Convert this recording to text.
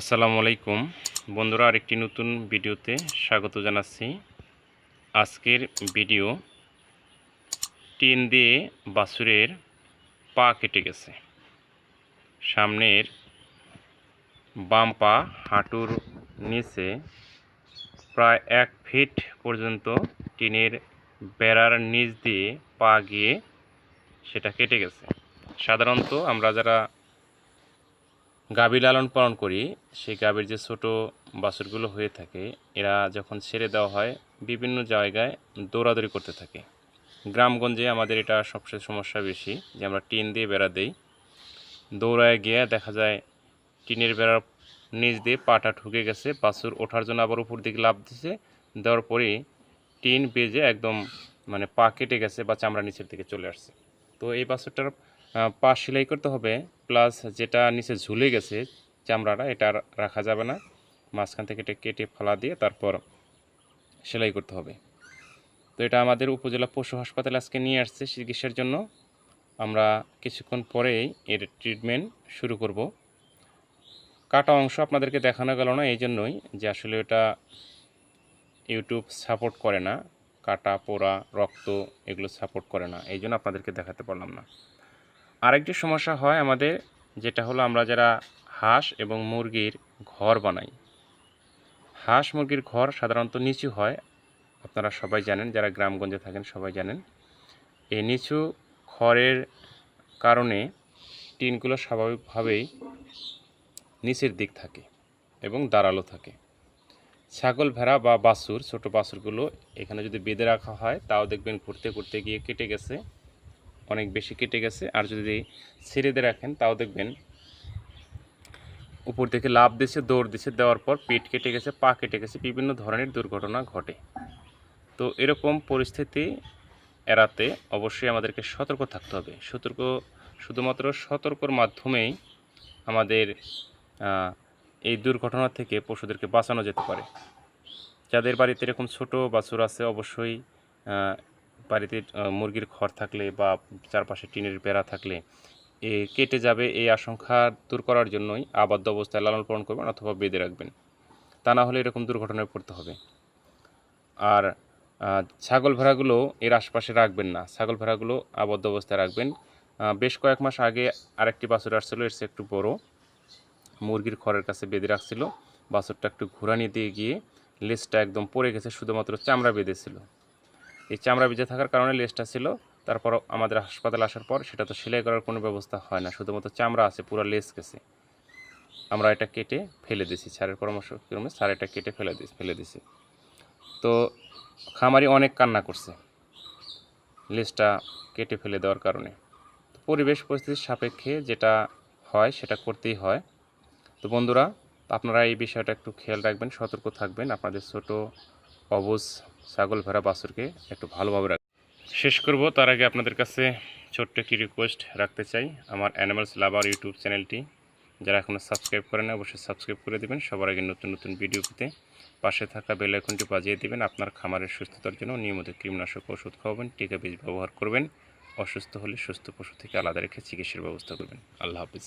আসসালামু আলাইকুম। বন্ধুরা, আরেকটি নতুন ভিডিওতে স্বাগত জানাচ্ছি। আজকের ভিডিও টিন দিয়ে বাছুরের পা কেটে গেছে। সামনের বাম পা হাঁটুর নিচে প্রায় এক ফিট পর্যন্ত টিনের বেড়ার নিচ দিয়ে পা গিয়ে সেটা কেটে গেছে। সাধারণত আমরা যারা গাভী লালন পালন করি, সেই গাভীর যে ছোট বাছুরগুলো হয়ে থাকে, এরা যখন ছেড়ে দেওয়া হয়, বিভিন্ন জায়গায় দৌড়াদৌড়ি করতে থাকে। গ্রামগঞ্জে আমাদের এটা সবচেয়ে সমস্যা বেশি, যে আমরা টিন দিয়ে বেড়া দিই। দৌড়ায় গিয়ে দেখা যায়, টিনের বেড়ার নিচ দিয়ে পাটা ঠুকে গেছে, বাছুর ওঠার জন্য আবার উপর দিকে লাভ দিছে। দেওয়ার পরেই টিন বেজে একদম মানে পা কেটে গেছে বা চামড়া নিচের দিকে চলে আসছে। তো এই বাছুরটার পা সেলাই করতে হবে প্লাস যেটা নিচে ঝুলে গেছে চামড়াটা, এটা রাখা যাবে না। মাঝখান থেকে এটা কেটে ফালা দিয়ে তারপর সেলাই করতে হবে। তো এটা আমাদের উপজেলা পশু হাসপাতালে আজকে নিয়ে আসছে চিকিৎসার জন্য। আমরা কিছুক্ষণ পরেই এর ট্রিটমেন্ট শুরু করব। কাটা অংশ আপনাদেরকে দেখানো গেল না এই জন্যই যে আসলে এটা ইউটিউব সাপোর্ট করে না। কাটা, পোড়া, রক্ত এগুলো সাপোর্ট করে না এই জন্য আপনাদেরকে দেখাতে পারলাম না। আরেকটি সমস্যা হয় আমাদের, যেটা হলো আমরা যারা হাঁস এবং মুরগির ঘর বানাই। হাঁস মুরগির ঘর সাধারণত নিচু হয়, আপনারা সবাই জানেন, যারা গ্রামগঞ্জে থাকেন সবাই জানেন। এই নিচু খড়ের কারণে টিনগুলো স্বাভাবিকভাবেই নিচের দিক থাকে এবং দাঁড়াল থাকে। ছাগল ভেড়া বা বাছুর, ছোট বাছুরগুলো এখানে যদি বেঁধে রাখা হয়, তাও দেখবেন ঘুরতে ঘুরতে গিয়ে কেটে গেছে। অনেক বেশি কেটে গেছে। আর যদি ছেড়ে দিয়ে রাখেন, তাও দেখবেন উপর থেকে লাভ দিছে দৌড় দিছে দেওয়ার পর পেট কেটে গেছে, পা কেটে গেছে, বিভিন্ন ধরনের দুর্ঘটনা ঘটে। তো এরকম পরিস্থিতি এড়াতে অবশ্যই আমাদেরকে সতর্ক থাকতে হবে। সতর্ক, শুধুমাত্র সতর্কর মাধ্যমেই আমাদের এই দুর্ঘটনা থেকে পশুদেরকে বাঁচানো যেতে পারে। যাদের বাড়িতে এরকম ছোট বাছুর আছে, অবশ্যই বাড়িতে মুরগির ঘর থাকলে বা চারপাশে টিনের বেড়া থাকলে এ কেটে যাবে এই আশঙ্কা দূর করার জন্যই আবদ্ধ অবস্থায় লালন পালন করবেন অথবা বেঁধে রাখবেন। তা না হলে এরকম দুর্ঘটনায় পড়তে হবে। আর ছাগল ভেড়াগুলো এর আশপাশে রাখবেন না। ছাগল ভেড়াগুলো আবদ্ধ অবস্থায় রাখবেন। বেশ কয়েক মাস আগে আরেকটি বাছুর আসছিল, এর একটু বড়। মুরগির খড়ের কাছে বেঁধে রাখছিল। বাছুরটা একটু ঘুরানি দিয়ে গিয়ে লেজটা একদম পড়ে গেছে, শুধুমাত্র চামড়া বেঁধেছিল। এই চামড়া বেঁধে থাকার কারণে লেজটা ছিল। তারপর আমাদের হাসপাতালে আসার পর সেটা তো সেলাই করার কোনো ব্যবস্থা হয় না। শুধুমাত্র চামড়া আছে, পুরো লেজ গেছে। আমরা এটা কেটে ফেলে দিছি স্যারের পরামর্শ ক্রমে স্যার এটা কেটে ফেলে দিস ফেলে দিছি তো খামারি অনেক কান্না করছে লেজটা কেটে ফেলে দেওয়ার কারণে। পরিবেশ পরিস্থিতির সাপেক্ষে যেটা হয় সেটা করতেই হয়। তো বন্ধুরা, আপনারা এই বিষয়টা একটু খেয়াল রাখবেন, সতর্ক থাকবেন। আপনাদের ছোট অবুজ ছাগল ভেড়া বাছুরকে একটু ভালোভাবে রাখবেন শেষ করব। তার আগে আপনাদের কাছে ছোট্ট একটি রিকোয়েস্ট রাখতে চাই। আমার অ্যানিমালস লাভার ইউটিউব চ্যানেলটি। যারা এখনও সাবস্ক্রাইব করেন অবশ্যই সাবস্ক্রাইব করে দেবেন। সবার আগে নতুন নতুন ভিডিও পেতে পাশে থাকা বেল আইকনটি বাজিয়ে দেবেন। আপনার খামারের সুস্থতার জন্য নিয়মিত কীটনাশক ওষুধ খাওয়াবেন, টিকা বীজ ব্যবহার করবেন। অসুস্থ হলে সুস্থ পশু থেকে আলাদা রেখে চিকিৎসার ব্যবস্থা করবেন। আল্লাহ হাফিজ।